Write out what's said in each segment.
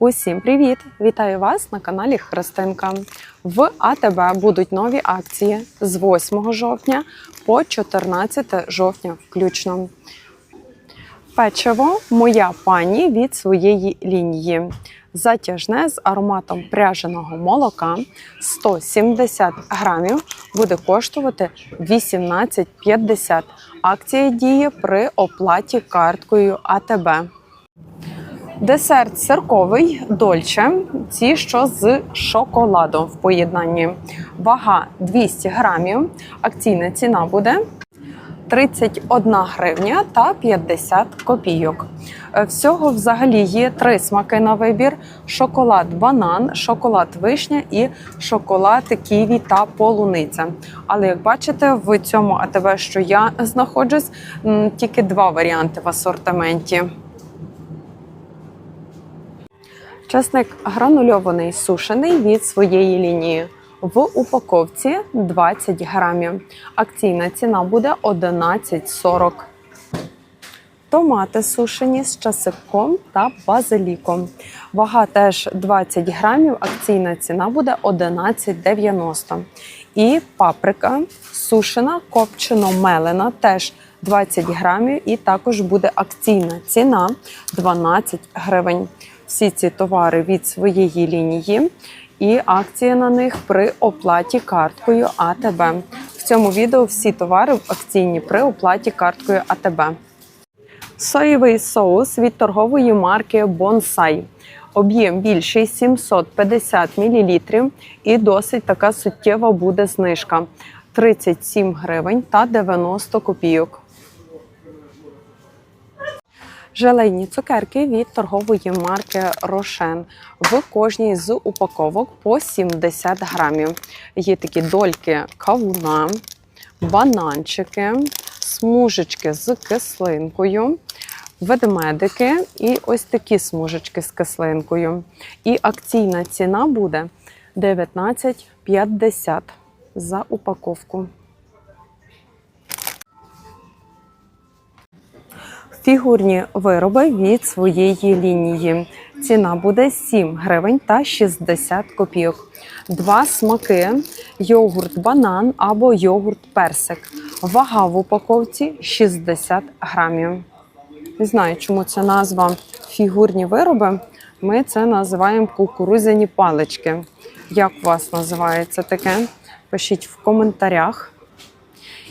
Усім привіт! Вітаю вас на каналі Христинка. В АТБ будуть нові акції з 8 жовтня по 14 жовтня включно. Печиво моя пані від своєї лінії. Затяжне з ароматом пряженого молока 170 грамів буде коштувати 18,50. Акція діє при оплаті карткою АТБ. Десерт сирковий дольче, ці що з шоколадом в поєднанні. Вага 200 грамів. Акційна ціна буде 31 гривня та 50 копійок. Е, Всього взагалі є три смаки на вибір: шоколад банан, шоколад вишня і шоколад ківі та полуниця. Але як бачите, в цьому АТВ, що я знаходжусь, тільки два варіанти в асортименті. Часник гранульований сушений від своєї лінії. В упаковці 20 грамів. Акційна ціна буде 11,40. Томати сушені з часником та базиліком. Вага теж 20 грамів. Акційна ціна буде 11,90. І паприка сушена, копчено мелена, теж 20 грамів. І також буде акційна ціна 12 гривень. Всі ці товари від своєї лінії і акція на них при оплаті карткою АТБ. В цьому відео всі товари акційні при оплаті карткою АТБ. Соєвий соус від торгової марки Bonsai. Об'єм більший 750 мл і досить така суттєва буде знижка 37 гривень та 90 копійок. Желейні цукерки від торгової марки Рошен. В кожній з упаковок по 70 грамів. Є такі дольки кавуна, бананчики, смужечки з кислинкою, ведмедики і ось такі смужечки з кислинкою. І акційна ціна буде 19,50 за упаковку. Фігурні вироби від своєї лінії. Ціна буде 7 гривень та 60 копійок. Два смаки: йогурт банан або йогурт персик. Вага в упаковці 60 грамів. Не знаю, чому це назва фігурні вироби. Ми це називаємо кукурудзяні палички. Як у вас називається таке? Пишіть в коментарях.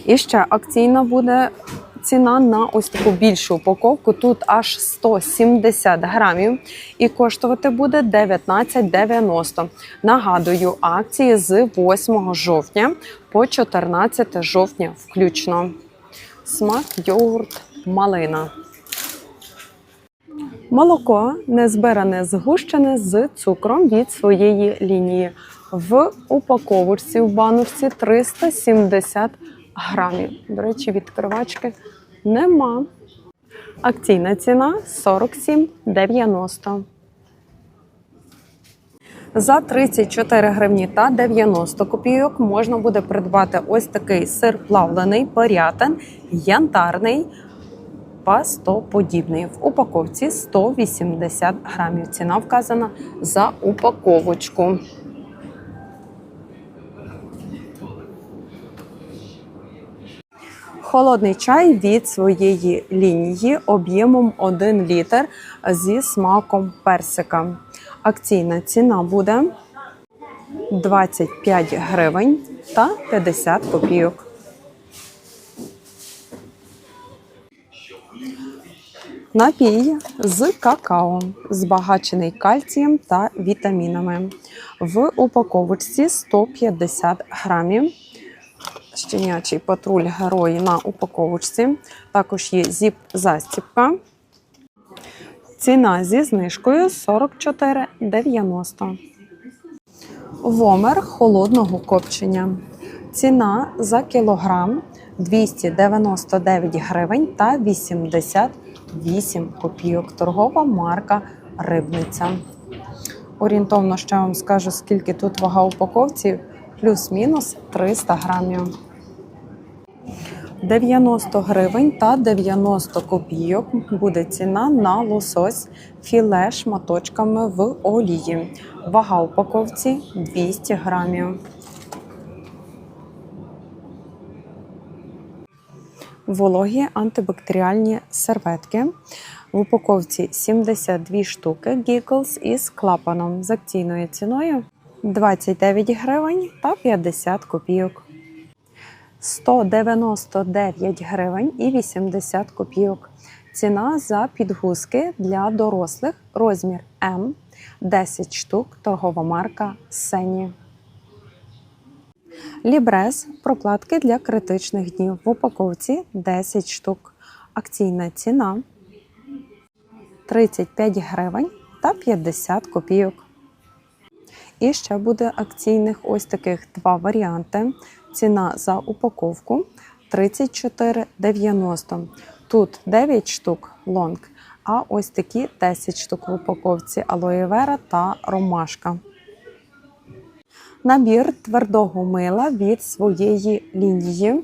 І ще акційна буде ціна на ось таку більшу упаковку. Тут аж 170 грамів і коштувати буде 19,90. Нагадую, акції з 8 жовтня по 14 жовтня включно. Смак йогурт малина. Молоко незбиране згущене з цукром від своєї лінії. В упаковочці в баночці 370 грамів. До речі, відкривачки нема. Акційна ціна 47,90. За 34 гривні та 90 копійок можна буде придбати ось такий сир плавлений, порятин, янтарний, пастоподібний. В упаковці 180 грамів. Ціна вказана за упаковочку. Холодний чай від своєї лінії об'ємом 1 літр зі смаком персика. Акційна ціна буде 25 гривень та 50 копійок. Напій з какао, збагачений кальцієм та вітамінами. В упаковочці 150 грамів щенячий патруль герої на упаковочці. Також є зіп-застіпка. Ціна зі знижкою 44,90. Вомер холодного копчення. Ціна за кілограм 299 гривень та 88 копійок. Торгова марка Рибниця. Орієнтовно ще вам скажу, скільки тут вага упаковці, плюс-мінус 300 грамів. 90 гривень та 90 копійок буде ціна на лосось філе шматочками в олії. Вага упаковці 200 грамів. Вологі антибактеріальні серветки. В упаковці 72 штуки Giggles із клапаном з акційною ціною 29 гривень та 50 копійок. 199 гривень і 80 копійок. Ціна за підгузки для дорослих розмір М 10 штук, торгова марка Сені. Лібрез прокладки для критичних днів в упаковці 10 штук. Акційна ціна 35 гривень та 50 копійок. І ще буде акційних ось таких два варіанти. Ціна за упаковку 34,90. Тут 9 штук лонг, а ось такі 10 штук в упаковці алоє вера та ромашка. Набір твердого мила від своєї лінії.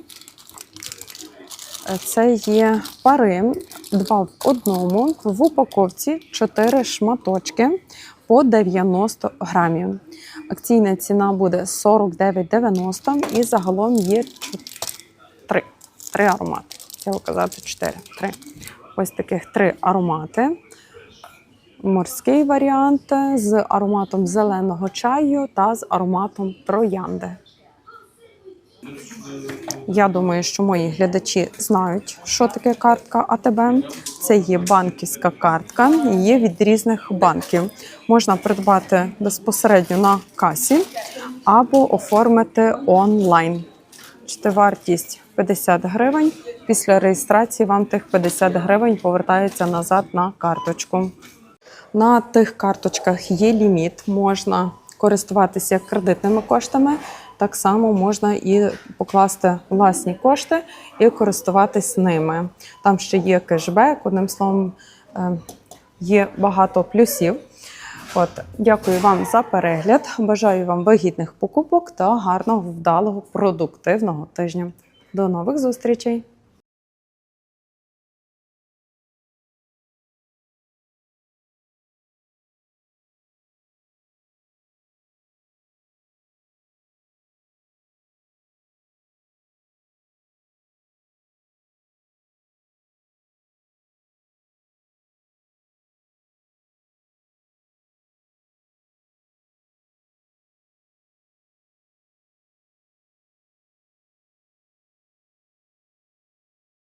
Це є пари два в одному. В упаковці 4 шматочки по 90 грамів. Акційна ціна буде 49,90 і загалом є 3, 3 аромати. Хотіла казати 4. 3. Ось таких 3 аромати. Морський варіант з ароматом зеленого чаю та з ароматом троянди. Я думаю, що мої глядачі знають, що таке картка АТБ. Це є банківська картка, є від різних банків. Можна придбати безпосередньо на касі або оформити онлайн. Чти вартість 50 гривень. Після реєстрації вам тих 50 гривень повертається назад на карточку. На тих карточках є ліміт, можна користуватися кредитними коштами. Так само можна і покласти власні кошти і користуватись ними. Там ще є кешбек, одним словом, е, є багато плюсів. От, дякую вам за перегляд. Бажаю вам вигідних покупок та гарного, вдалого, продуктивного тижня. До нових зустрічей!